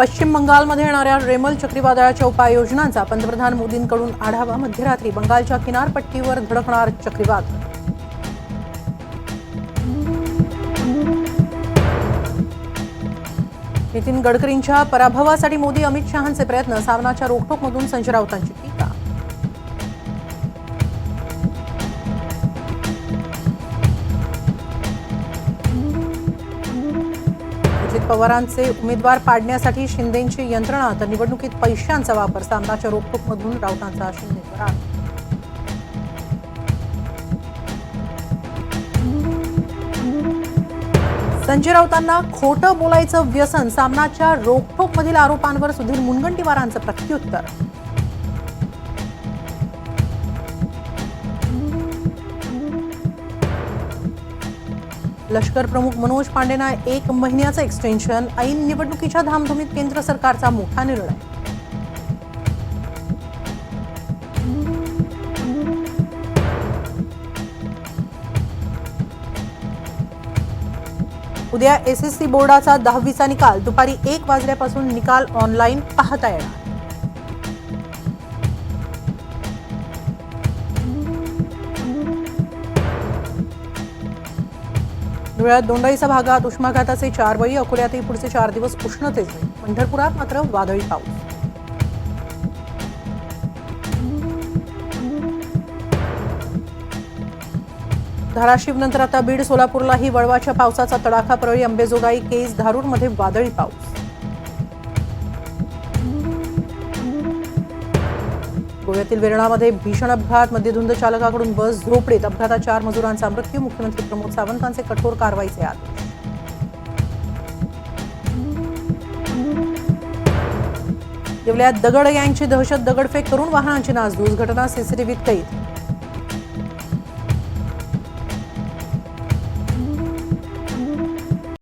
पश्चिम बंगालमध्ये येणाऱ्या रेमल चक्रीवादळाच्या उपाययोजनांचा पंतप्रधान मोदींकडून आढावा मध्यरात्री बंगालच्या किनारपट्टीवर धडकणार चक्रीवाद. नितीन गडकरींच्या पराभवासाठी मोदी अमित शहांचे प्रयत्न सामनाच्या रोखोकमधून संजय राऊतांची टीका. पवारांचे उमेदवार पाडण्यासाठी शिंदेची यंत्रणा तर निवडणुकीत पैशांचा वापर सामनाच्या रोखोकमधून राऊतांचा शिंदेवर आरोप संजय राऊतांना खोटं बोलायचं व्यसन सामनाच्या रोखोकमधील आरोपांवर सुधीर मुनगंटीवारांचं प्रत्युत्तर. लष्कर प्रमुख मनोज पांडेना एक महिन्याचं एक्सटेन्शन ऐन निवडणुकीच्या धामधुमीत केंद्र सरकारचा मोठा निर्णय. उद्या एस एस सी बोर्डाचा दहावीचा निकाल. दुपारी एक वाजल्यापासून निकाल ऑनलाईन पाहता येणार. धुळ्यात दोंडाईचा भागात उष्माघाताचे चार बळी अकोल्यातही पुढचे चार दिवस उष्णतेचे पंढरपुरात मात्र वादळी पाऊस. धाराशिव नंतर आता बीड सोलापूरलाही वळवाच्या पावसाचा तडाखा परळी अंबेजोगाई केज धारूरमध्ये वादळी पाऊस. गोव्यातील वेरणामध्ये भीषण अपघात. मध्यधुंद चालकाकडून बस झोपडीत. अपघातात चार मजुरांचा मृत्यू. मुख्यमंत्री प्रमोद सावंतांचे कठोर कारवाईचे आदेश. येवल्यात दगड गँगची दहशत दगडफेक करून वाहनांची नासधूस. घटना सीसीटीव्हीत कैद.